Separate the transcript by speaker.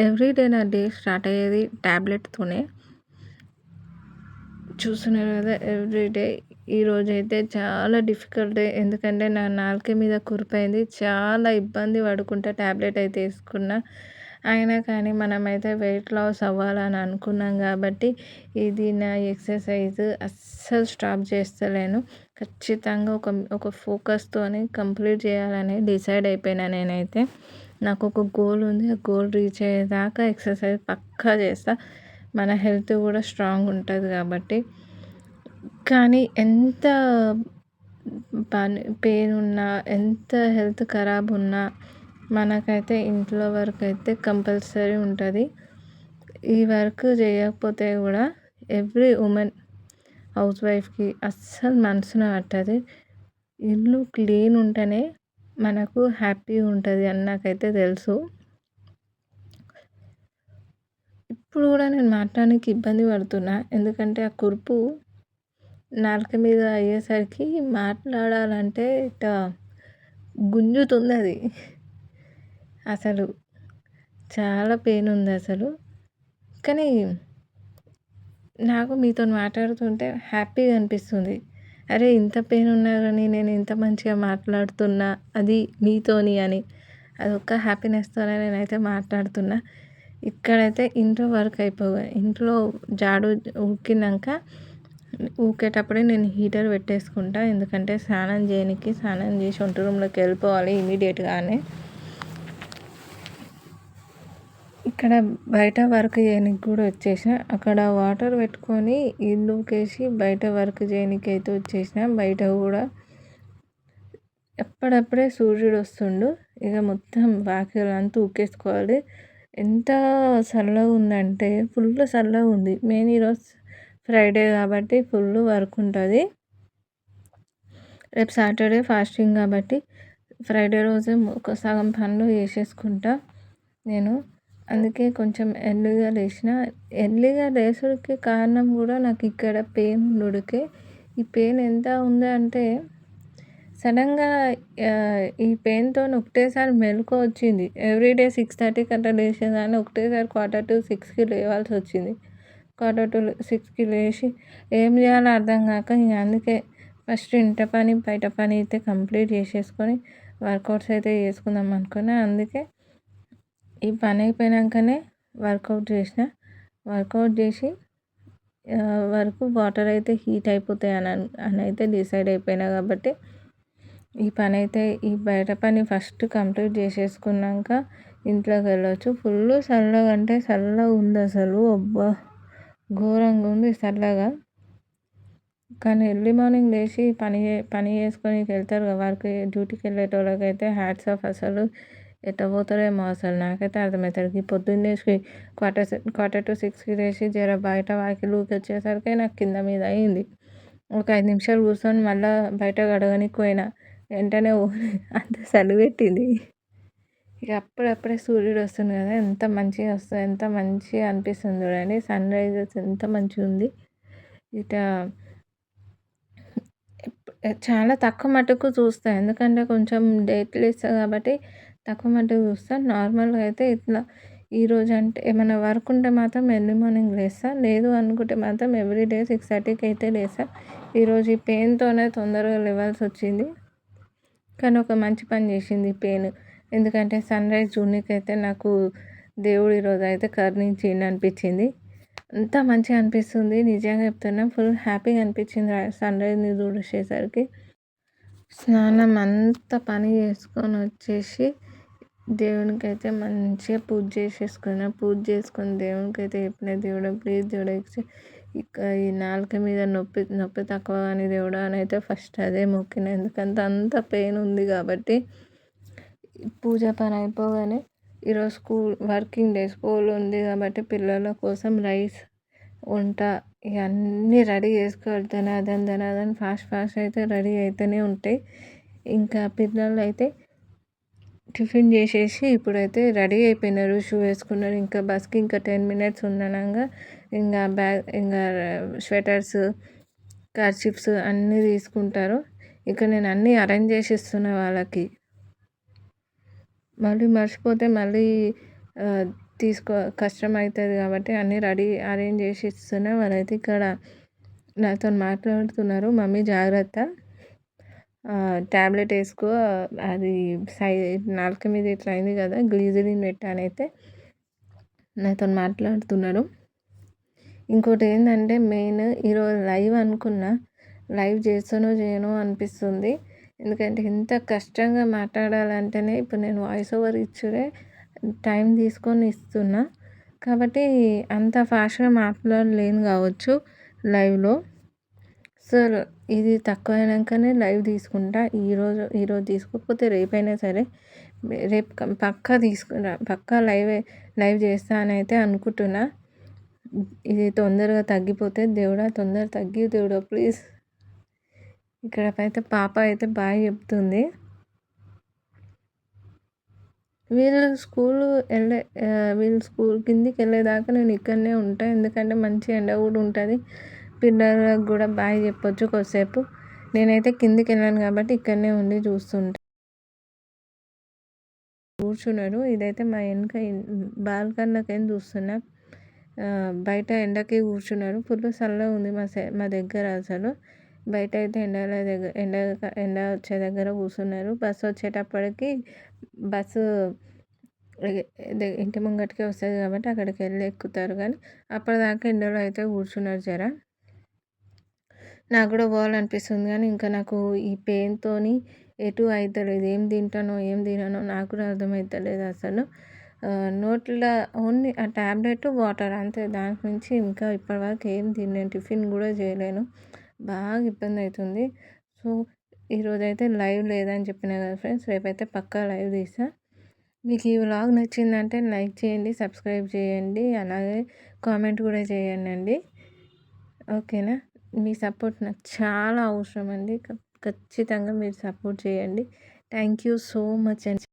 Speaker 1: Everyday నా day start అయ్యేది ట్యాబ్లెట్తోనే చూస్తున్నారు కదా ఎవ్రీడే ఈరోజైతే చాలా డిఫికల్ట్ డే. ఎందుకంటే నా నాలుకే మీద కురిపోయింది. చాలా ఇబ్బంది పడుకుంటా ట్యాబ్లెట్ అయితే వేసుకున్నా. అయినా కానీ మనమైతే వెయిట్ లాస్ అవ్వాలని అనుకున్నాం కాబట్టి ఇది నా ఎక్సర్సైజ్ అస్సలు స్టాప్ చేస్తలేను. ఖచ్చితంగా ఒక ఒక ఫోకస్తోని కంప్లీట్ చేయాలని డిసైడ్ అయిపోయినా నేనైతే. నాకు ఒక గోల్ ఉంది. ఆ గోల్ రీచ్ అయ్యేదాకా ఎక్సర్సైజ్ పక్కా చేస్తా. మన హెల్త్ కూడా స్ట్రాంగ్ ఉంటుంది కాబట్టి. కానీ ఎంత పని పెయిన్ ఉన్నా ఎంత హెల్త్ ఖరాబ్ ఉన్నా మనకైతే ఇంట్లో వర్క్ అయితే కంపల్సరీ ఉంటుంది. ఈ వర్క్ చేయకపోతే కూడా ఎవ్రీ ఉమెన్ హౌస్ వైఫ్కి అస్సలు మనసున పట్టదు. ఇల్లు క్లీన్ ఉంటేనే మనకు హ్యాపీ ఉంటుంది అని నాకైతే తెలుసు. ఇప్పుడు కూడా నేను మాట్లాడడానికి ఇబ్బంది పడుతున్నా. ఎందుకంటే ఆ కురుపు నాలుక మీద అయ్యేసరికి మాట్లాడాలంటే ఇట్లా గుంజుతుంది అది అసలు చాలా పెయిన్ ఉంది అసలు. కానీ నాకు మీతో మాట్లాడుతుంటే హ్యాపీగా అనిపిస్తుంది. అరే ఇంత పెయిన్ ఉన్నా కానీ నేను ఇంత మంచిగా మాట్లాడుతున్నా. అది మీతోని అని. అదొక హ్యాపీనెస్తోనే నేనైతే మాట్లాడుతున్నా. ఇక్కడైతే ఇంట్లో వర్క్ అయిపోగా. ఇంట్లో జాడు ఉక్కినాక ఊకేటప్పుడే నేను హీటర్ పెట్టేసుకుంటా. ఎందుకంటే స్నానం చేయనికి స్నానం చేసి వంట రూమ్లోకి వెళ్ళిపోవాలి ఇమీడియట్గానే ఇక్కడ బయట వర్క్ చేయడానికి కూడా వచ్చేసిన. అక్కడ వాటర్ పెట్టుకొని ఇల్లుకేసి బయట వర్క్ చేయడానికి అయితే వచ్చేసిన. బయట కూడా ఎప్పుడప్పుడే సూర్యుడు వస్తుండు. ఇక మొత్తం వాకిలు అంతా ఉక్కేసుకోవాలి. ఎంత చల్లగా ఉందంటే ఫుల్ చల్లగా ఉంది. మెయిన్ ఈరోజు ఫ్రైడే కాబట్టి ఫుల్ వర్క్ ఉంటుంది. రేపు సాటర్డే ఫాస్టింగ్ కాబట్టి ఫ్రైడే రోజే ఒక సగం పనులు చేసేసుకుంటా నేను. అందుకే కొంచెం ఎర్లీగా లేచిన ఎర్లీగా లేసుడికి కారణం కూడా నాకు ఇక్కడ పెయిన్ ఉండుడికే ఈ పెయిన్ ఎంత ఉంది అంటే సడన్గా ఈ పెయిన్తో ఒకటేసారి మెలకు వచ్చింది. ఎవ్రీడే సిక్స్ థర్టీకి అట్లా లేచేదాన్ని ఒకటేసారి క్వార్టర్ టు సిక్స్కి లేవాల్సి వచ్చింది. క్వార్టర్ టు సిక్స్కి లేచి ఏం చేయాలో అర్థం కాక ఇంక అందుకే ఫస్ట్ ఇంట పని బయట పని అయితే కంప్లీట్ చేసేసుకొని వర్కౌట్స్ అయితే చేసుకుందాం అనుకున్నా. అందుకే ఈ పని అయిపోయాకనే వర్కౌట్ చేసిన. వర్కౌట్ చేసి వరకు వాటర్ అయితే హీట్ అయిపోతాయి అని అని అయితే డిసైడ్ అయిపోయినా కాబట్టి ఈ పని అయితే ఈ బయట పని ఫస్ట్ కంప్లీట్ చేసేసుకున్నాక ఇంట్లోకి వెళ్ళొచ్చు. ఫుల్ చల్లగా అంటే చల్లగా ఉంది అసలు. అబ్బా! ఘోరంగా ఉంది చల్లగా. కానీ ఎర్లీ మార్నింగ్ లేచి పని పని చేసుకొని వెళ్తారు కదా వర్క్ డ్యూటీకి వెళ్ళేటోళ్ళకైతే అయితే హ్యాట్స్ ఆఫ్ అసలు. ఎట్ట పోతారేమో అసలు నాకైతే అర్థమవుతుంది పొద్దున్నేసి క్వార్టర్ క్వార్టర్ టు సిక్స్కి లేచి జర బయట వాకిలుకి వచ్చేసరికి నాకు కింద మీద అయింది ఒక ఐదు నిమిషాలు కూర్చొని మళ్ళీ బయట గడగనికి పోయినా వెంటనే అంత చలి పెట్టింది ఇక అప్పుడప్పుడే సూర్యుడు వస్తుంది కదా ఎంత మంచిగా వస్తుంది ఎంత మంచిగా అనిపిస్తుంది చూడండి సన్ రైజెస్ ఎంత మంచిగా ఉంది ఇట చాలా తక్కువ మటుకు చూస్తాను ఎందుకంటే కొంచెం డేట్లు ఇస్తాను కాబట్టి తక్కువ మట్టుకు చూస్తాను నార్మల్గా అయితే ఇట్లా ఈరోజు అంటే ఏమైనా వర్క్ ఉంటే మాత్రం ఎర్లీ మార్నింగ్ లేస్తా. లేదు అనుకుంటే మాత్రం ఎవ్రీ డే సిక్స్ థర్టీకి అయితే లేస్తా. ఈరోజు ఈ పెయిన్తోనే తొందరగా లేవాల్సి వచ్చింది. కానీ ఒక మంచి పని చేసింది పెయిన్. ఎందుకంటే సన్ రైజ్ చూడడానికి అయితే నాకు దేవుడు ఈరోజు అయితే కరుణించిండు అనిపించింది. అంత మంచిగా అనిపిస్తుంది. నిజంగా చెప్తున్నా ఫుల్ హ్యాపీగా అనిపించింది సన్ రైజ్ని చూసేసరికి. స్నానం అంతా పని చేసుకొని వచ్చేసి దేవునికి అయితే మంచిగా పూజ చేసేసుకున్నా. పూజ చేసుకొని దేవునికి అయితే చెప్పిన దేవుడు ప్లీజ్ దేవుడు ఇక ఈ నాలుక మీద నొప్పి నొప్పి తక్కువ కానీ దేవుడు అని అయితే ఫస్ట్ అదే మొక్కిన. ఎందుకంటే అంత పెయిన్ ఉంది కాబట్టి పూజ పని అయిపోగానే ఈరోజు స్కూల్ వర్కింగ్ డే స్కూల్ ఉంది కాబట్టి పిల్లల కోసం రైస్ వంట ఇవన్నీ రెడీ చేసుకోవాలి. ధనాధన్ ధనాధన్ ఫాస్ట్ ఫాస్ట్ అయితే రెడీ అయితేనే ఉంటాయి. ఇంకా పిల్లలు అయితే టిఫిన్ చేసేసి ఇప్పుడైతే రెడీ అయిపోయినారు. షూ వేసుకున్నారు. ఇంకా బస్కి ఇంకా టెన్ మినిట్స్ ఉండనంగా ఇంకా బ్యాగ్ ఇంకా స్వెటర్స్ కర్చిప్స్ అన్నీ తీసుకుంటారు. ఇక నేను అన్నీ అరేంజ్ చేసిస్తున్న వాళ్ళకి. మళ్ళీ మర్చిపోతే మళ్ళీ తీసుకో కష్టం అవుతుంది కాబట్టి అన్నీ రెడీ అరేంజ్ చేసి ఇస్తున్నా వాళ్ళైతే ఇక్కడ నాతో మాట్లాడుతున్నారు. మమ్మీ జాగ్రత్త. ట్యాబ్లెట్ వేసుకో. అది సై నాలుక మీద ఇట్లా అయింది కదా గ్లీజరిన్ పెట్టానైతే. అయితే నాతో మాట్లాడుతున్నారు. ఇంకోటి ఏంటంటే మెయిన్ ఈరోజు లైవ్ అనుకున్నా. లైవ్ చేస్తానో చేయనో అనిపిస్తుంది. ఎందుకంటే ఎంత కష్టంగా మాట్లాడాలంటేనే ఇప్పుడు నేను వాయిస్ ఓవర్ ఇచ్చుడే టైం తీసుకొని ఇస్తున్నా. కాబట్టి అంత ఫాస్ట్గా మాట్లాడలేను కావచ్చు లైవ్లో. సో ఇది తక్కువ అయినాకనే లైవ్ తీసుకుంటా. ఈరోజు ఈరోజు తీసుకోకపోతే రేపైనా సరే రేపు పక్కా తీసుకురా పక్కా లైవ్ లైవ్ చేస్తా అని అయితే అనుకుంటున్నా. ఇది తొందరగా తగ్గిపోతే దేవుడా తొందర తగ్గి దేవుడా ప్లీజ్. ఇక్కడ అయితే పాప అయితే బాగా చెప్తుంది. వీళ్ళు స్కూల్ వెళ్ళే వీళ్ళు స్కూల్ కిందికి వెళ్ళేదాకా నేను ఇక్కడనే ఉంటాను ఎందుకంటే మంచి ఎండ కూడా ఉంటుంది. పిల్లలకు కూడా బాయ్ చెప్పొచ్చు కొద్దిసేపు. నేనైతే కిందికి వెళ్ళాను కాబట్టి ఇక్కడనే ఉండి చూస్తుంటా. కూర్చున్నాడు ఇదైతే మా వెనక బాల్కన్నకేం చూస్తున్నా. బయట ఎండకి కూర్చున్నారు. ఫుల్ చల్లగా ఉంది మా మా దగ్గర అసలు. బయట అయితే ఎండల దగ్గర ఎండ ఎండ వచ్చే దగ్గర కూర్చున్నారు. బస్సు వచ్చేటప్పటికి బస్సు ఇంటి ముంగటికే వస్తుంది కాబట్టి అక్కడికి వెళ్ళి ఎక్కుతారు కానీ అప్పటిదాకా ఎండలో అయితే కూర్చున్నారు జర. నాకు కూడా పోవాలనిపిస్తుంది కానీ ఇంకా నాకు ఈ పెయిన్తో ఎటు అవుతలేదు ఏం తింటానో ఏం తిననో నాకు కూడా అర్థమవుతలేదు అసలు. నోట్లో ఓన్లీ ఆ ట్యాబ్లెట్ వాటర్ అంతే. దాని నుంచి ఇంకా ఇప్పటివరకు ఏం తినలేను. టిఫిన్ కూడా చేయలేను. బాగా ఇబ్బంది అవుతుంది సో ఈరోజు అయితే లైవ్ లేదని చెప్పిన కదా ఫ్రెండ్స్ రేపైతే పక్కా లైవ్ తీసా మీకు ఈ వ్లాగ్ నచ్చిందంటే లైక్ చేయండి సబ్స్క్రైబ్ చేయండి అలాగే కామెంట్ కూడా చేయండి అండి ఓకేనా? మీ సపోర్ట్ నాకు చాలా అవసరం అండి ఖచ్చితంగా మీరు సపోర్ట్ చేయండి. థ్యాంక్ యూ సో మచ్ అండి.